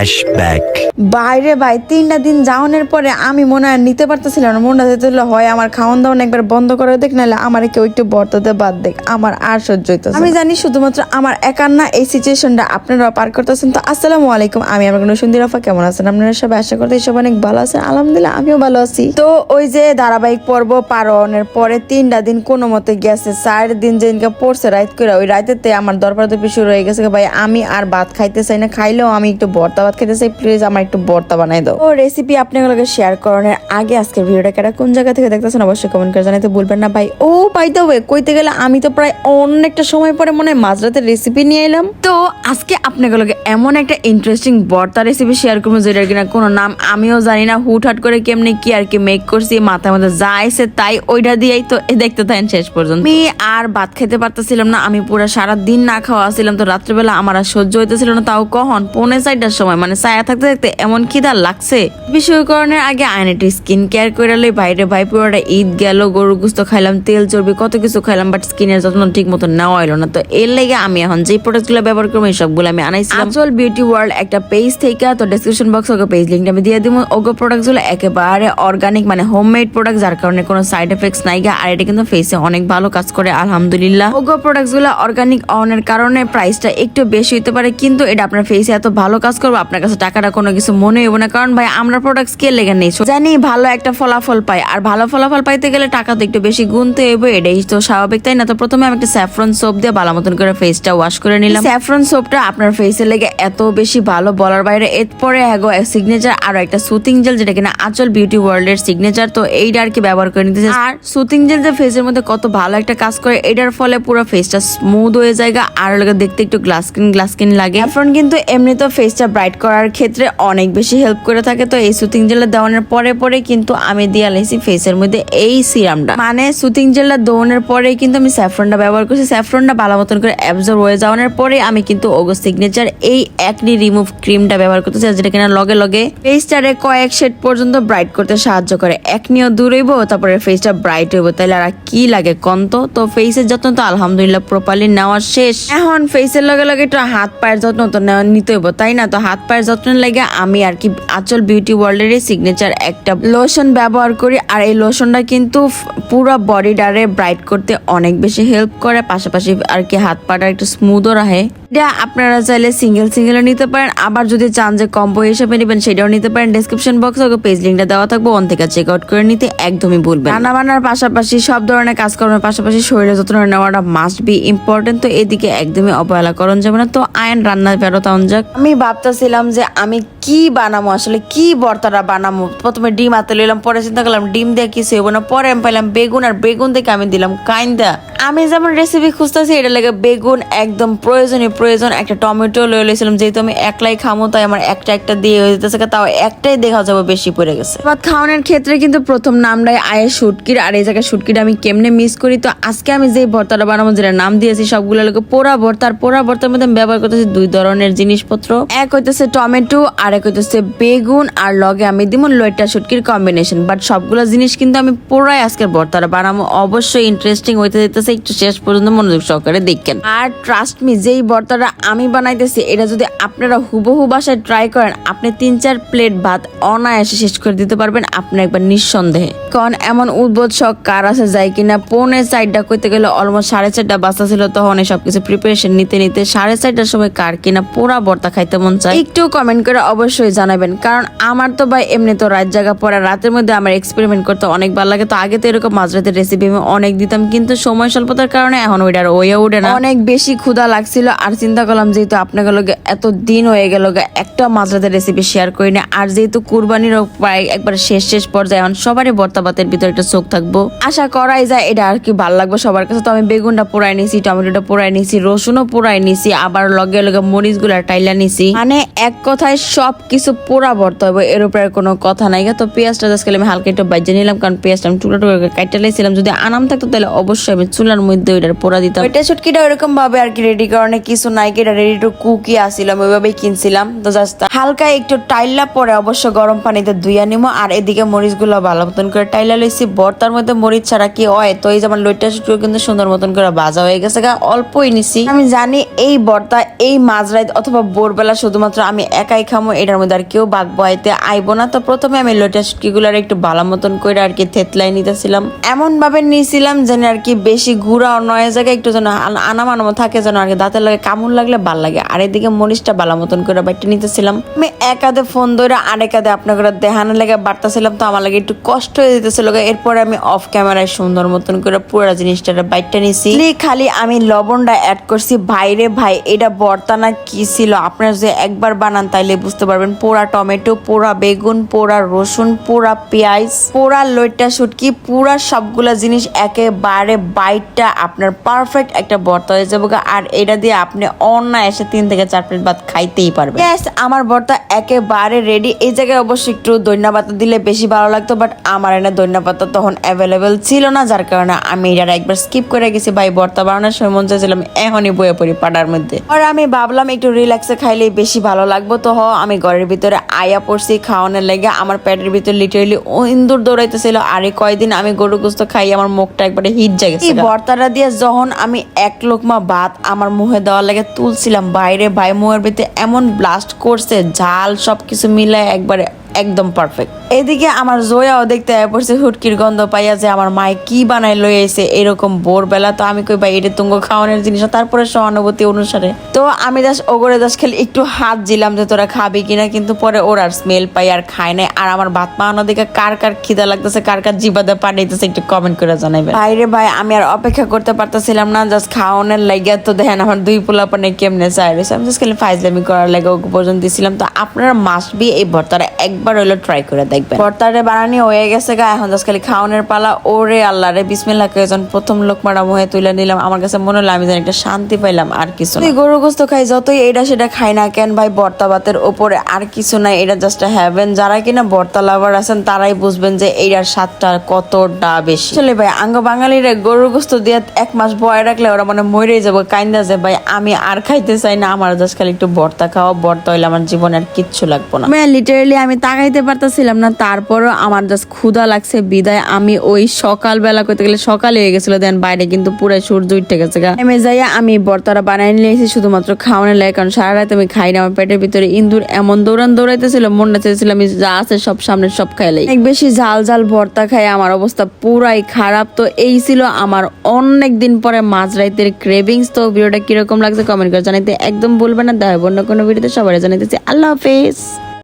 Flashback. বাইরে ভাই তিনটা দিন যাওয়ানোর পরে আমি মনে হয় নিতে পারতেছিলাম না। মনটা যেতে হয় আমার খাওয়ান দাওয়ান একবার বন্ধ করে দেখ নাহলে আমার কেউ একটু বর্তাতে বাদ দেখ। আমার আর সহ্য হইতেছে আমি জানি শুধুমাত্র আমার একার না এই সিচুয়েশনটা আপনারা পার করতেছেন। তো আসসালামু আলাইকুম আমি আমার কোনো সুন্দর আফা কেমন আছেন? আপনারা সবাই আশা করতে সব অনেক ভালো আছেন। আলহামদুলিল্লাহ আমিও ভালো আছি। তো ওই যে ধারাবাহিক পর্ব পারনের পরে তিনটা দিন কোনো মতে গেছে চার দিন যেদিনকে পড়ছে রাইত করে ওই রাইতেতে আমার দরবার দপি শুরু হয়ে গেছে। ভাই আমি আর ভাত খাইতে চাই না খাইলেও আমি একটু ভর্তা ভাত খেতে চাই প্লিজ আমার একটু বর্তা বানাই দাও। ও রেসিপি আপনাগুলোকে শেয়ার করানোর আগে আজকের ভিডিওটা কেটা কোন জায়গা থেকে দেখতেছেন অবশ্যই কমেন্ট করে জানাতে ভুলবেন না। ভাই, ও বাই দ্য ওয়ে কইতে গেলে আমি তো প্রায় অনেকটা সময় পরে মনে হয় মাঝরাতের রেসিপি নিয়ে এলাম। তো আজকে আপনাগুলোকে এমন একটা ইন্টারেস্টিং ভর্তা রেসিপি শেয়ার করব যেটার কিনা কোনো নাম আমিও জানি না, হুটহাট করে কেমনি কি আর কি মেক করছি, মাথার মধ্যে যা আইছে তাই ওইটা দিয়েই তো দেখতে থাকেন শেষ পর্যন্ত। আমি আর ভাত খেতে পারতেছিলাম না, আমি পুরো সারা দিন না খাওয়া ছিলাম, তো রাত্রেবেলা আমার আর সহ্য হইতেছিল না, তাও কখন? পৌনে চারটার সময় মানে ছায়া থাকতে থাকতে এমন খিদা লাগছে? বিষয়করণের আগে আয়নাটি স্কিন কেয়ার করে লই বাইরে ভাই পুরোটা ঈদ গেল গরু গুস্ত খাইলাম, তেল চর্বি, কত কিছু খাইলাম বাট স্কিনের যত্ন ঠিক মতো নেওয়া হলো না। তো এর লেগে আমি এখন যে প্রোডাক্টগুলো ব্যবহার করব এই সবগুলো আমি আনাইছিলাম। আচল বিউটি ওয়ার্ল্ড একটা পেজ থেকে, তো ডেসক্রিপশন বক্স ওকে পেজ লিঙ্কটা আমি দিয়ে দিব ওগো প্রোডাক্টগুলো একেবারে অর্গানিক মানে হোমমেড প্রোডাক্ট যার কারণে কোনো সাইড এফেক্টস নাই গা। আর এটা কিন্তু ফেসে অনেক ভালো কাজ করে, আলহামদুলিল্লাহ। ওগো প্রোডাক্টগুলো অর্গানিক অনের কারণে প্রাইসটা একটু বেশি হতে পারে, কিন্তু এটা আপনার ফেসে এত ভালো কাজ করবে, আপনার কাছে টাকাটা কোনো কিছু মনে হইব না, কারণ ভাই আমরা প্রোডাক্টস কে লেগে নেই। জানি ভালো একটা ফলাফল পাই, আর ভালো ফলাফল পাইতে গেলে টাকা তো একটু বেশি গুনতে হইব, এটাই তো স্বাভাবিক, তাই না? তো প্রথমে আমি একটা স্যাফরন সোপ দিয়ে ভালো মতন করে ফেসটা ওয়াশ করে নিলাম। স্যাফরন সোপটা আপনার ফেসে লেগে এত বেশি ভালো বলার বাইরে, এরপরে হ্যাগো সিগনেচার আরও একটা সুতিং জেল যেটা কিনা আচল বিউটি ওয়ার্ল্ড এর সিগনেচার তো এইটা আর কি ব্যবহার করে নিতেছে আর সুতিং জেল যে ফেসের মধ্যে কত ভালো একটা কাজ করে, এটার ফলে পুরো ফেসটা স্মুথ হয়ে যায় আর লাগে দেখতে একটু গ্লাস স্কিন গ্লাস স্কিন লাগে। এখন কিন্তু এমনি তো ফেসটা ব্রাইট করার ক্ষেত্রে অনেক বেশি হেল্প করে থাকে। তো এই সুতিং জেলটা দেওয়ানোর পরে পরে কিন্তু আমি দিয়ে আলাইছি ফেসের মধ্যে এই সিরামটা মানে সুতিং জেলটা দেওয়ানোর পরে কিন্তু আমি স্যাফরনটা ব্যবহার করছি। স্যাফরনটা ভালো মতন করে অ্যাবজর্ব হয়ে যাওয়ানোর পরে আমি কিন্তু ওগো সিগনেচার এই একনি রিমুভ ক্রিমটা ব্যবহার করতেছি যেটা কিনা লগে লগে ফেসটারে কয়েক শেড পর্যন্ত ব্রাইট করতে সাহায্য করে। একনিও দূর হইব, তারপরে ফেসটা ব্রাইট হইব। তাহলে আর কি লাগে কন্ত? তো ফেসের যত্ন তো আলহামদুলিল্লাহ প্রপারলি নেওয়া শেষ। এখন ফেসের লগে লগে একটু হাত পায়ের যত্ন তো নিতে হইব, তাই না? তো হাত পায়ের যত্ন লাগে আমি আর কি আচল বিউটি ওয়ার্ল্ডের সিগনেচার একটা লোশন ব্যবহার করি। আর এই লোশনটা কিন্তু পুরো বডিটারে ব্রাইট করতে অনেক বেশি হেল্প করে। পাশাপাশি আর কি হাত পাটা একটু স্মুথও রাখে। এটা আপনারা চাইলে সিঙ্গেল সিঙ্গেলও নিতে পারেন। আবার যদি চান যে কম্বো হিসেবে নেবেন, সেটাও নিতে পারেন। ডেসক্রিপশন বক্সে ওকে পেজ লিঙ্কটা দেওয়া থাকবে অন থেকে চেক আউট করে নিতে একদমই ভুলবেন রান্না বান্নার পাশাপাশি সব ধরনের কাজকর্মের পাশাপাশি শরীরের যত্ন নেওয়াটা মাস্ট বি ইম্পর্টেন্ট তো এদিকে একদমই অবহেলা করণ যাবে না। তো আয়ন রান্না ফেরত আন যাক। আমি ভাবতেছিলাম যে আমি কি বানাবো আসলে কি বর্তাটা বানাবো প্রথমে ডিম হাতে নিলাম পরে চিন্তা করলাম ডিম দিয়ে কিছু হইব না। পরে আমি পাইলাম বেগুন, আর বেগুন থেকে আমি দিলাম কাইন্দা। আমি যেমন রেসিপি খুঁজতেছি এটা লাগে বেগুন একদম প্রয়োজনীয় প্রয়োজন, একটা টমেটো লয়ে লইছিলাম, যেহেতু আমি একলাই খামো, তাই আমার একটা একটা দিয়ে হয়ে যেতেছে, তাও একটাই দেখা যাবে বেশি পড়ে গেছে। ভাত খাওয়ানোর ক্ষেত্রে কিন্তু প্রথম নামটাই আয়ে শুটকির, আর এই জায়গায় শুটকিটা আমি কেমনে মিস করি, তো আজকে আমি যে ভর্তাটা বানাবো, যেটা নাম দিয়েছি, সবগুলো লোকে পোড়া ভর্তা, আর পোড়া ভর্তার মধ্যে আমি ব্যবহার করতেছি দুই ধরনের জিনিসপত্র। এক হইতেছে টমেটো, আর এক হইতেছে বেগুন, আর লগে আমি দিব লইটা শুটকির কম্বিনেশন বাট সবগুলো জিনিস কিন্তু আমি পুরাই আজকের ভর্তাটা বানাবো। অবশ্যই ইন্টারেস্টিং হইতে যেতেছে, একটু শেষ পর্যন্ত মনোযোগ সহকারে দেখেন। আর ট্রাস্ট মি যেই ভর্তাটা আমি বানাইতেছি। এটা যদি আপনারা হুবহু বাসায় ট্রাই করেন, আপনি তিন চার প্লেট ভাত অনায়াসে শেষ করে দিতে পারবেন আপনি একবার নিঃসন্দেহে। কারণ এমন উদ্বোধ শখ কার আছে যায় কিনা পৌনে চারটা করতে গেলে অলমোস্ট সাড়ে চারটা বাচ্চা ছিল, তখন এই সবকিছু প্রিপারেশন নিতে নিতে সাড়ে চারটার সময় কার কিনা পুরা ভর্তা খাইতে মন চায়। একটু কমেন্ট করে অবশ্যই জানাবেন, কারণ আমার তো ভাই এমনি তো রাত জায়গা পড়া, রাতের মধ্যে আমার এক্সপেরিমেন্ট করতে অনেক ভালো লাগে। তো আগে তো এরকম মাঝরাতের রেসিপি আমি অনেক দিতাম, কিন্তু সময় স্বল্পতার কারণে এখন ওইটার ওয়ে উঠে না। অনেক বেশি ক্ষুধা লাগছিল, আর চিন্তা করলাম যেহেতু আপনাকে লগে এত দিন হয়ে গেল একটা মাঝরাতের রেসিপি শেয়ার করি না। আর যেহেতু কুরবানির প্রায় একবার শেষ শেষ পর্যায়ে, এখন সবারই বর্তা ভাতের একটা চোখ থাকব। আশা করাই যায় এটা আর কি ভালো লাগবে সবার কাছে। তো আমি বেগুনটা পোড়াই নিছি, টমেটোটা পোড়াই নিছি, রসুনও পোড়াই নিছি, আবার লগে লগে মরিচগুলা টাইলা নিছি। মানে এক কথায় সব কিছু পোড়া ভর্তা হবে, এর উপরে কোনো কথা নাই। তো পেঁয়াজটা আজকে আমি হালকা একটু বাজে নিলাম, কারণ পেঁয়াজটা আমি টুকরো টুকরো করে কাইটা লাইছিলাম যদি আনাম থাকতো তাহলে অবশ্যই আমি চুলার মধ্যে ওইটার পোড়া দিতাম। ওইটা ছুটকিটা ওইরকম ভাবে আর কি রেডি কারণে কিছু নাই এটা রেডি টু কুকি আসিলাম ওইভাবেই কিনছিলাম। তো জাস্ট হালকা একটু টাইলা পরে অবশ্য গরম পানিতে ধুইয়া নিমো, আর এদিকে মরিচগুলো ভালো মতন করে টাইলা লইছি। বর্তার মধ্যে মরিচ ছাড়া কি হয়? তো এই যেমন লইটা শুটু কিন্তু সুন্দর মতন করে ভাজা হয়ে গেছে গা, অল্পই নিছি। আমি জানি এই বর্তা, এই মাঝরাত অথবা ভোরবেলা শুধুমাত্র আমি একাই খামো, এটার মধ্যে আর কেউ বাঘ বয়াইতে আইবো না। তো প্রথমে আমি লইটা শুটকিগুলার একটু ভালো মতন করে আর কি থেতলাই নিতেছিলাম। এমন ভাবে নিয়েছিলাম যেন আর কি বেশি গুড়া নয় জায়গায় একটু যেন আন- আনামানামো থাকে যেন আর কি দাঁতের লাগে কামড় লাগলে ভালো লাগে। আর এদিকে মরিচটা ভালো মতন করে বাইটে নিতেছিলাম। আমি এক একাদে ফোন ধরে আরেকাদে আপনার করে দেখানোর লেগে বাড়তেছিলাম, তো আমার লাগে একটু কষ্ট হয়ে যেতেছিল এরপরে আমি অফ ক্যামেরায় সুন্দর মতন করে পুরো জিনিসটা বাইটটা নিছি। খালি আমি লবণটা অ্যাড করছি। ভাইরে ভাই, এটা বর্তা না কি ছিল? আপনার যে একবার বানান তাইলে বুঝতে পারবেন। পোড়া টমেটো, পোড়া বেগুন, পোড়া রসুন, পোড়া পেঁয়াজ, পোড়া লইটা শুটকি, পুরা সবগুলা জিনিস একেবারে বাইটটা আপনার পারফেক্ট একটা বর্তা হয়ে যাবে আর এটা দিয়ে আপনি অনায়াসে তিন থেকে চার প্লেট ভাত খাইতেই পারবেন। আমার ভর্তা একেবারে রেডি এই জায়গায় অবশ্যই একটু দৈন্যা পাতা দিলে বেশি ভালো লাগতো বাট আমার এনে দৈন্যা পাতা তখন অ্যাভেলেবেল ছিল না যার কারণে আমি এটা একবার স্কিপ করে গেছি। ভাই বর্তা বানানোর সময় মন চাইছিলাম এখনই বয়ে পড়ি পাড়ার মধ্যে। আর আমি ভাবলাম একটু রিল্যাক্সে খাইলে বেশি ভালো লাগবো। তো হ আমি ঘরের ভিতরে আয়া পড়ছি খাওয়ানোর লেগে। আমার পেটের ভিতরে লিটারেলি ইন্দুর দৌড়াইতেছিল। আর এই কয়দিন আমি গরু গোস্ত খাই আমার মুখটা একবারে হিট জায়গা এই ভর্তাটা দিয়ে যখন আমি এক লোকমা ভাত আমার মুখে দেওয়ার লাগে তুলছিলাম। বাইরে ভাই মোয়ার ভিতরে এমন ব্লাস্ট করছে ঝাল সবকিছু মিলায় একবারে একদম পারফেক্ট এদিকে আমার জয়াও দেখতে পড়ছে, হুটকির গন্ধ পাইয়া যে আমার মায়ে কি বানাই লই আইছে, এরকম ভোরবেলা তো আমি কই ভাই, এটা তুঙ্গ খাওয়ানোর জিনিস তারপরে সহানুভূতি অনুসারে। তো আমি জাস্ট ওগরে জাস্ট খালি একটু হাত দিলাম যে তোরা খাবি কিনা, কিন্তু পরে ওর আর স্মেল পাই আর খায় নাই। আর আমার ভাত পাওয়ানো দিকে কার কার খিদা লাগতেছে, কার কার জিবাদে পাঠাইতেছে একটু কমেন্ট করে জানাবেন বাইরে ভাই, আমি আর অপেক্ষা করতে পারতেছিলাম না জাস্ট খাওয়ানোর লাগিয়া তো দেখেন আমার দুই পোলা পানে কেমনে চাই আমি জাস্ট খালি ফাইজলামি করার লাগে ওকে পর্যন্ত দিছিলাম। তো আপনারা মাস্ট বি এই ভর্তাটা একবার হইল ট্রাই করে দেখবেন। ভর্তাটা বানানি হয়ে গেছে গা এখন জাস্ট খালি খাওয়ানোর পালা। ওরে আল্লাহ রে বিসমিল্লাহ যখন প্রথম লোকমারা মুহে তুলে নিলাম। আমার কাছে মনে হলো আমি যেন একটা শান্তি পাইলাম আর কিছু না। গরু গোস্ত খাই যতই এটা সেটা খাই না কেন ভাই ভর্তা ভাতের ওপরে আর কিছু নাই। এটা জাস্ট হ্যাভেন যারা কিনা ভর্তা লাভার আছেন তারাই বুঝবেন যে এইটার স্বাদটা কতটা বেশি। চলে ভাই আঙ্গ বাঙালিরা গরুর গোস্ত দিয়ে এক মাস বয়ে রাখলে ওরা মানে মরে যাব কাইন্দা যে ভাই আমি আর খাইতে চাই না আমার জাস্ট খালি একটু ভর্তা খাওয়া ভর্তা হইলে আমার জীবনে আর কিচ্ছু লাগবো না। লিটারেলি আমি তাকাইতে পারতেছিলাম না, তারপরও আমার জাস্ট ক্ষুধা লাগছে, বিদায়। আমি ওই সকালবেলা করতে গেলে সকালে হয়ে গেছিল দেন বাইরে কিন্তু পুরো সূর্য উঠে গেছে এমে যাইয়া আমি বর্তারা বানাই নিয়ে এসেছি শুধুমাত্র খাওয়ানো লাগে, কারণ সারা রাত আমি খাই না, আমার পেটের ভিতরে ইন্দুর এমন দৌড়ান দৌড়াইতেছিল মনটা চেয়েছিলাম আমি যা আছে সব সামনে সব খাইলাই অনেক বেশি ঝাল ঝাল ভর্তা খাই, আমার অবস্থা পুরাই খারাপ। তো এই ছিল আমার অনেক দিন পরে মাঝরাইতের ক্রেভিংস তো ভিডিওটা কীরকম লাগছে কমেন্ট করে জানাইতে একদম ভুলবেন না, দেখা হবে অন্য কোনো ভিডিওতে, সবাই জানাইতেছি আল্লাহ হাফেজ।